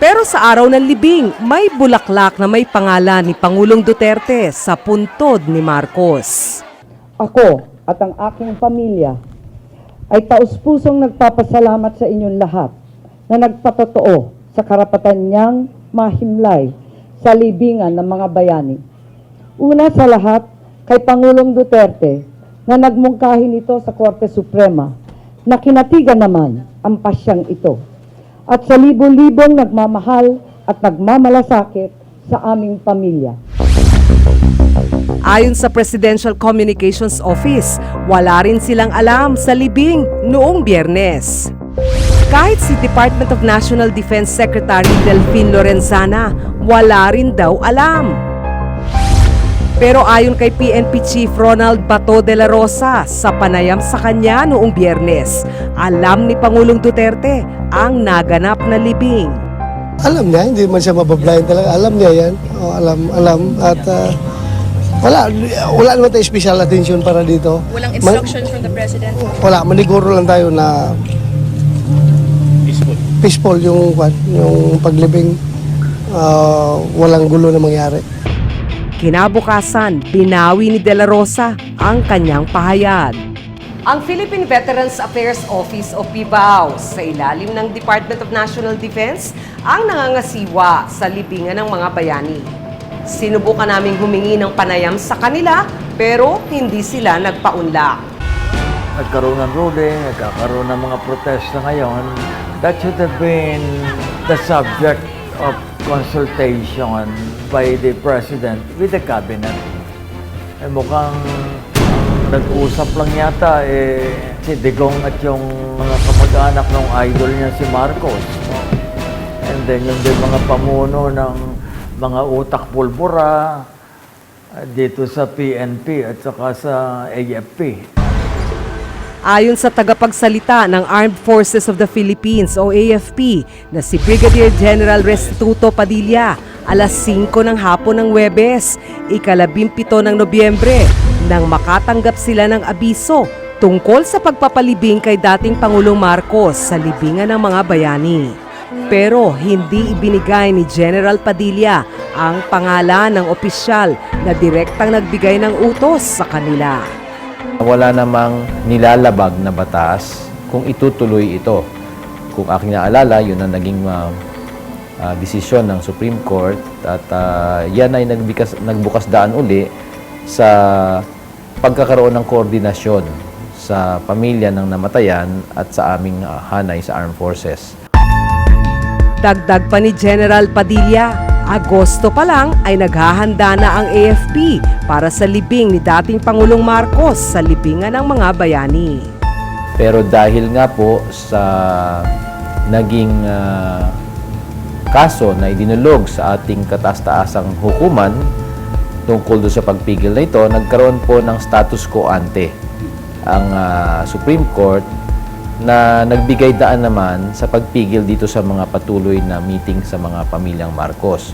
Pero sa araw ng libing, may bulaklak na may pangalan ni Pangulong Duterte sa puntod ni Marcos. Ako at ang aking pamilya ay taus-pusong nagpapasalamat sa inyong lahat na nagpatotoo sa karapatan niyang mahimlay sa libingan ng mga bayani. Una sa lahat, kay Pangulong Duterte na nagmungkahi nito sa Korte Suprema na kinatigan naman ang pasyang ito. At sa libo-libong nagmamahal at nagmamalasakit sa aming pamilya. Ayon sa Presidential Communications Office, wala rin silang alam sa libing noong biyernes. Kahit si Department of National Defense Secretary Delphine Lorenzana, wala rin daw alam. Pero ayon kay PNP Chief Ronald Bato de la Rosa, sa panayam sa kanya noong biyernes, alam ni Pangulong Duterte ang naganap na libing. Alam niya, hindi man siya mabablind talaga. Alam niya yan. O, alam, alam. At ah, wala, wala naman tayo special attention para dito. Walang Ma- instructions from the President? wala, maniguro lang tayo na peaceful, peaceful yung, yung paglibing. Ah, walang gulo na mangyari. Kinabukasan, binawi ni De La Rosa ang kanyang pahayag. Ang Philippine Veterans Affairs Office o PBAO sa ilalim ng Department of National Defense ang nangangasiwa sa libingan ng mga bayani. Sinubukan naming humingi ng panayam sa kanila pero hindi sila nagpaunlak. nagkaroon ng ruling, nagkakaroon ng mga protesta ngayon, that should have been the subject of consultation by the President with the Cabinet. Eh, mukhang ang nag-usap lang yata eh, si Digong at yung mga kamag-anak ng idol niya si Marcos. And then yung din mga pamuno ng mga utak pulbura ah, dito sa PNP at saka sa AFP. Ayon sa tagapagsalita ng Armed Forces of the Philippines o AFP na si Brigadier General Restituto Padilla, alas 5 ng hapon ng Webes, ikalabimpito ng Nobyembre, nang makatanggap sila ng abiso tungkol sa pagpapalibing kay dating Pangulong Marcos sa libingan ng mga bayani. Pero hindi ibinigay ni General Padilla ang pangalan ng opisyal na direktang nagbigay ng utos sa kanila. Wala namang nilalabag na batas kung itutuloy ito. Kung aking naalala, yun ang naging uh, uh, desisyon ng Supreme Court at uh, yan ay nagbikas, nagbukas daan uli sa pagkakaroon ng koordinasyon sa pamilya ng namatayan at sa aming uh, hanay sa Armed Forces. Dagdag pa ni General Padilla, Agosto pa lang ay naghahanda na ang AFP para sa libing ni dating Pangulong Marcos sa libingan ng mga bayani. Pero dahil nga po sa naging ah, kaso na idinulog sa ating kataas-taasang hukuman tungkol doon sa pagpigil na ito, nagkaroon po ng status quo ante ang ah, Supreme Court na nagbigay daan naman sa pagpigil dito sa mga patuloy na meeting sa mga pamilyang Marcos.